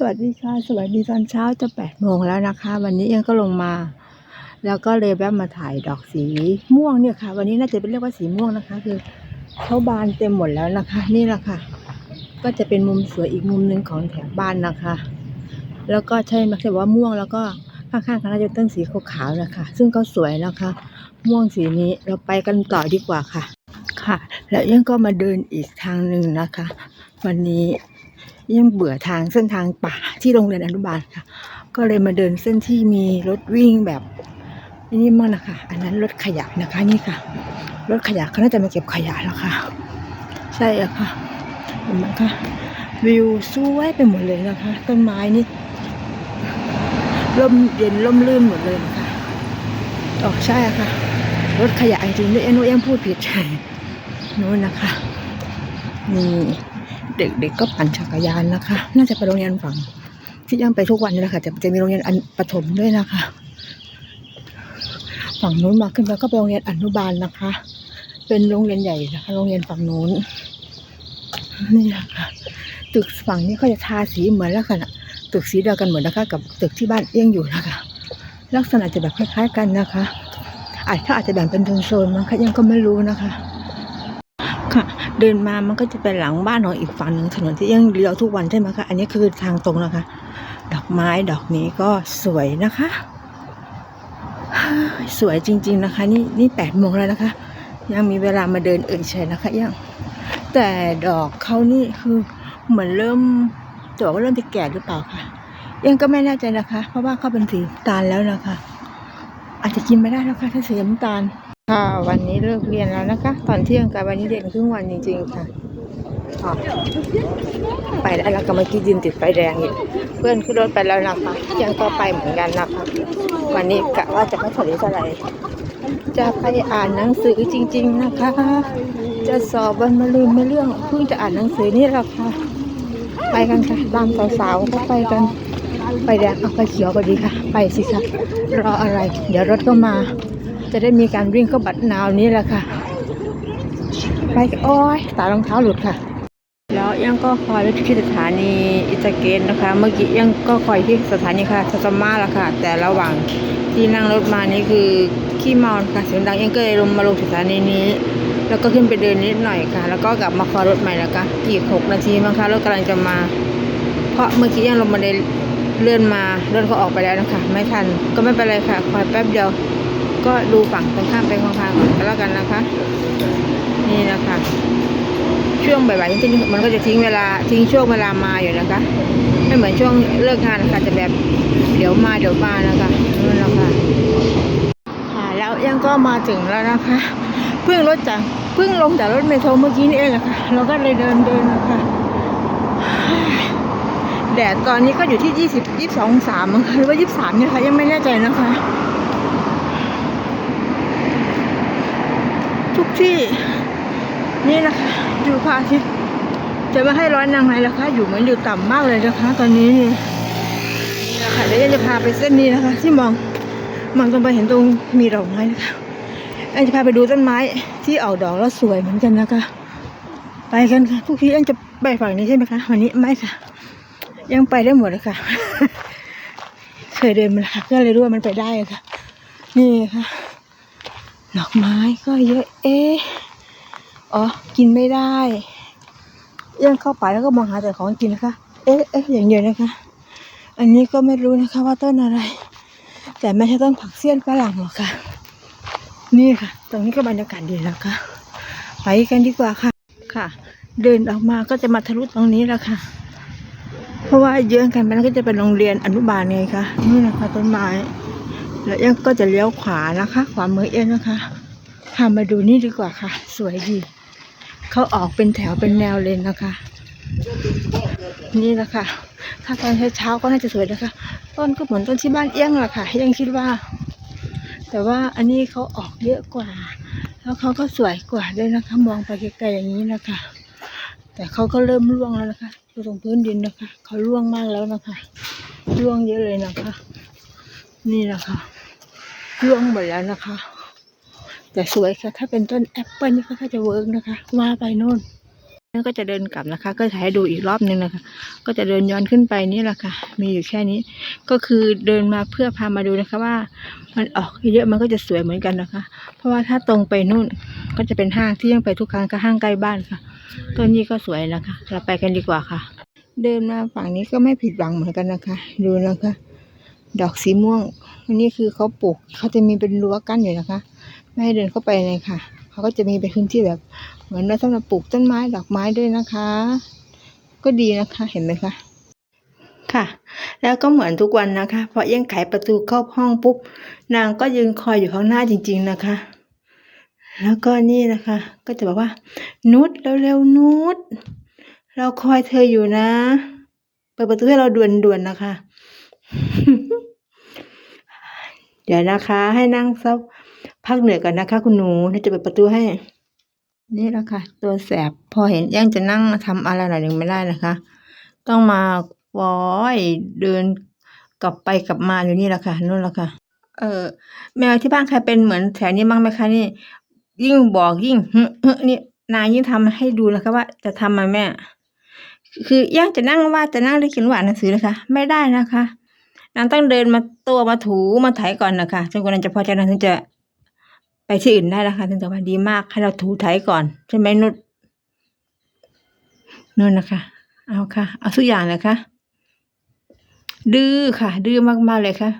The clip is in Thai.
สวัสดีค่ะ สวัสดีตอนเช้าจะแปดโมงแล้วนะคะ วันนี้เองก็ลงมา แล้วก็เลยแวะมาถ่ายดอกสีม่วงเนี่ยค่ะ วันนี้น่าจะเป็นเรียกว่าสีม่วงนะคะ คือเขาบานเต็มหมดแล้วนะคะ นี่แหละค่ะ ก็จะเป็นมุมสวยอีกมุมหนึ่งของแถวบ้านนะคะ แล้วก็ใช่ไหมคือว่าม่วงแล้วก็ข้างๆกันน่าจะต้นสีขาวๆนะคะ ซึ่งก็สวยนะคะ ม่วงสีนี้เราไปกันต่อดีกว่าค่ะ ค่ะ แล้วยังก็มาเดินอีกทางหนึ่งนะคะ วันนี้ ยังเบื่อทางเส้นทางป่าที่โรงเรียนอนุบาลค่ะ ก็เลยมาเดินเส้นที่มีรถวิ่งแบบนี่มากนะคะ อันนั้นรถขยะนะคะนี่ค่ะ รถขยะเขาน่าจะมาเก็บขยะแล้วค่ะ ใช่อะค่ะเห็นไหมคะวิวสวยไปหมดเลยนะคะ ต้นไม้นี่ร่มเย็นร่มรื่นหมดเลยนะคะอ๋อใช่ค่ะ รถขยะจริงด้วยเอ็นโนยังพูดผิดใช่นู้นนะคะนี่ เด็กๆก็ปั่นจักรยานนะคะ น่าจะไปโรงเรียนฝั่งที่ยังไปทุกวันนี่แหละค่ะแต่จะมีโรงเรียนอันประถมด้วยนะคะ ฝั่งนู้นมาขึ้นไปก็ไปโรงเรียนอนุบาลนะคะ เป็นโรงเรียนใหญ่นะคะ โรงเรียนฝั่งนู้นนี่นะคะตึกฝั่งนี้ก็จะทาสีเหมือนลักษณะตึกสีเดียวกันเหมือนนะคะ กับตึกที่บ้านเอี้ยงอยู่นะคะ ลักษณะจะแบบคล้ายๆกันนะคะอาจถ้าอาจจะแบ่งเป็นโซนๆมั้งคะยังก็ไม่รู้นะคะ เดินมามันก็จะเป็นหลังบ้านของอีกฝั่งหนึ่งถนนที่ยังเลี้ยวทุกวันใช่ไหมคะ อันนี้คือทางตรงนะคะ ดอกไม้ดอกนี้ก็สวยนะคะ สวยจริง ๆนะคะ นี่นี่แปดโมงแล้วนะคะ ยังมีเวลามาเดินเอ่ยเฉยนะคะยัง แต่ดอกเขานี่คือเหมือนเริ่มดอกว่าเริ่มจะแก่หรือเปล่าคะยังก็ไม่แน่ใจนะคะ เพราะว่าเขาเป็นสีตาลแล้วนะคะ อาจจะกินไม่ได้นะคะถ้าสีน้ำตาล วันนี้เลิกเรียนแล้วนะคะ ตอนเที่ยงกับวันนี้เรียนครึ่งวันจริงๆค่ะไปได้แล้วก็เมื่อกี้ยืนติดไฟแดงอีกเพื่อนขึ้นรถไปแล้วนะคะยังก็ไปเหมือนกันนะคะวันนี้กะว่าจะไม่ถอยเท่าไรจะไปอ่านหนังสือจริง ๆนะคะ จะสอบวันมะรืนไม่เรื่องเพิ่งจะอ่านหนังสือนี่แหละค่ะ ไปกันค่ะตามสาวๆก็ไปกันไฟแดงเอาไฟเขียวก็ดีค่ะ ไปสิคะรออะไร เดี๋ยวรถก็มา จะได้มีการวิ่งเข้าบัดนาวนี้แหละค่ะ ไปโอ้ยตารองเท้าหลุดค่ะ แล้วยังก็คอยรถที่สถานีอิตาเกนนะคะ เมื่อกี้ยังก็คอยที่สถานีค่ะสตอมาแล้วค่ะ แต่ระหว่างที่นั่งรถมานี่คือขี้เมาค่ะเสียงดังยังก็เลยลงมาลงสถานีนี้ แล้วก็ขึ้นไปเดินนิดหน่อยค่ะ แล้วก็กลับมาคอรถใหม่แล้วค่ะอีกหกนาทีมั้งคะรถกำลังจะมา เพราะเมื่อกี้ยังลงมาได้เลื่อนมารถเขาออกไปแล้วนะคะ ไม่ทันก็ไม่เป็นไรค่ะ คอยแป๊บเดียว ก็ดูฝั่งตรงข้ามไปข้างๆก่อนแล้วกันนะคะ นี่นะคะ ช่วงบ่ายๆจริงมันก็จะทิ้งเวลาทิ้งช่วงเวลามาอยู่นะคะไม่เหมือนช่วงเลิกงานนะคะจะแบบเดี๋ยวมาเดี๋ยวมานะคะนั่นแหละค่ะค่ะ แล้วยังก็มาถึงแล้วนะคะ เพิ่งรถจากเพิ่งลงจากรถเมโทรเมื่อกี้นี่เองแหละค่ะเราก็เลยเดินเดินนะคะแดดตอนนี้ก็อยู่ที่ยี่สิบยี่สองสามมั้งคะหรือว่ายี่สามเนี่ยค่ะยังไม่แน่ใจนะคะ ทุกที่ นี่นะคะอยู่พระอาทิตย์จะไม่ให้ร้อนนางไหนล่ะคะ อยู่เหมือนอยู่ต่ำมากเลยนะคะตอนนี้นี่นะคะเดี๋ยวจะพาไปเส้นนี้นะคะ ที่มองมองตรงไปเห็นตรงมีดอกไม้นะคะยังจะพาไปดูต้นไม้ที่ออกดอกแล้วสวยเหมือนกันนะคะ ไปกันค่ะทุกทียังจะไปฝั่งนี้ใช่ไหมคะวันนี้ไม่ค่ะ ยังไปได้หมดเลยค่ะ เคยเดินมาแล้วค่ะก็เลยรู้ว่ามันไปได้ค่ะ นี่ค่ะ ดอกไม้ก็เยอะ เอ๊ะอ๋อ กินไม่ได้ยังเข้าไปแล้วก็มองหาแต่ของกินนะคะ เอ๊ะเอ๊ะอย่างเดียวนะคะ อันนี้ก็ไม่รู้นะคะว่าต้นอะไร แต่ไม่ใช่ต้นผักเสี้ยนฝรั่งหรอกค่ะ นี่ค่ะ ตรงนี้ก็บรรยากาศดีแล้วค่ะ ไปกันดีกว่าค่ะ ค่ะ เดินออกมาก็จะมาทะลุตรงนี้แล้วค่ะ เพราะว่าเยื้องกันมันก็จะเป็นโรงเรียนอนุบาลไงคะ นี่นะคะต้นไม้ แล้วยังก็จะเลี้ยวขวานะคะขวามือเอ็นนะคะพามาดูนี่ดีกว่าค่ะ สวยดี เขาออกเป็นแถวเป็นแนวเลยนะคะ นี่แหละค่ะ ถ้าตอนเช้าๆก็น่าจะสวยนะคะ ต้นก็เหมือนต้นที่บ้านเอี้ยงแหละค่ะยังคิดว่า แต่ว่าอันนี้เขาออกเยอะกว่า แล้วเขาก็สวยกว่าด้วยนะคะ มองไปไกลๆอย่างนี้นะคะ แต่เขาก็เริ่มร่วงแล้วนะคะดูตรงพื้นดินนะคะเขาร่วงมากแล้วนะคะ ร่วงเยอะเลยนะคะ นี่นะคะร่วงหมดแล้วนะคะ แต่สวยค่ะถ้าเป็นต้นแอปเปิลนี่ก็จะเวิร์กนะคะ ว่าไปโน่นแล้วก็จะเดินกลับนะคะ ก็ถ่ายให้ดูอีกรอบนึงนะคะ ก็จะเดินย้อนขึ้นไปนี่แหละค่ะ มีอยู่แค่นี้ ก็คือเดินมาเพื่อพามาดูนะคะว่า มันออกเยอะมันก็จะสวยเหมือนกันนะคะ เพราะว่าถ้าตรงไปนู่นก็จะเป็นห้างที่ยังไปทุกครั้งก็ห้างใกล้บ้านค่ะต้นนี้ก็สวยนะคะ เราไปกันดีกว่าค่ะ เดินมาฝั่งนี้ก็ไม่ผิดหวังเหมือนกันนะคะ ดูนะคะ ดอกสีม่วงอันนี้คือเขาปลูกเขาจะมีเป็นรั้วกั้นอยู่นะคะ ไม่ให้เดินเข้าไปเลยค่ะเขาก็จะมีเป็นพื้นที่แบบ เหมือนว่าสำหรับปลูกต้นไม้ดอกไม้ด้วยนะคะ ก็ดีนะคะเห็นไหมคะค่ะ แล้วก็เหมือนทุกวันนะคะพอเอี้ยงไขประตูเข้าห้องปุ๊บนางก็ยืนคอยอยู่ข้างหน้าจริง ๆนะคะ แล้วก็นี่นะคะ ก็จะบอกว่า นุชเร็วๆนุชเราคอยเธออยู่นะ เปิดประตูให้เราด่วนๆนะคะ เดี๋ยวนะคะ ให้นั่งซับพักเหนื่อยก่อนนะคะ คุณหนูจะเปิดประตูให้ นี่แหละค่ะ ตัวแสบพอเห็นย่างจะนั่งทำอะไรหน่อยหนึ่งไม่ได้นะคะ ต้องมาวอยเดินกลับไปกลับมาอยู่นี่แหละค่ะนู่นแหละค่ะ เออแมวที่บ้านใครเป็นเหมือนแถวนี้บ้างไหมคะนี่ ยิ่งบอกยิ่งฮึนี่นายยิ่งทำให้ดูนะคะว่าจะทำมาแม่ คือย่างจะนั่งว่าจะนั่งได้เขียนว่าอ่านหนังสือนะคะ ไม่ได้นะคะ นางต้องเดินมาตัวมาถูมาไถก่อนนะคะจนกว่านางจะพอใจนางถึงจะไปที่อื่นได้นะคะถึงจะว่าดีมากให้เราถูไถก่อนใช่ไหมนุชนู่นนะคะ เอาค่ะ เอาทุกอย่างเลยค่ะดื้อค่ะ ดื้อมากๆเลยค่ะ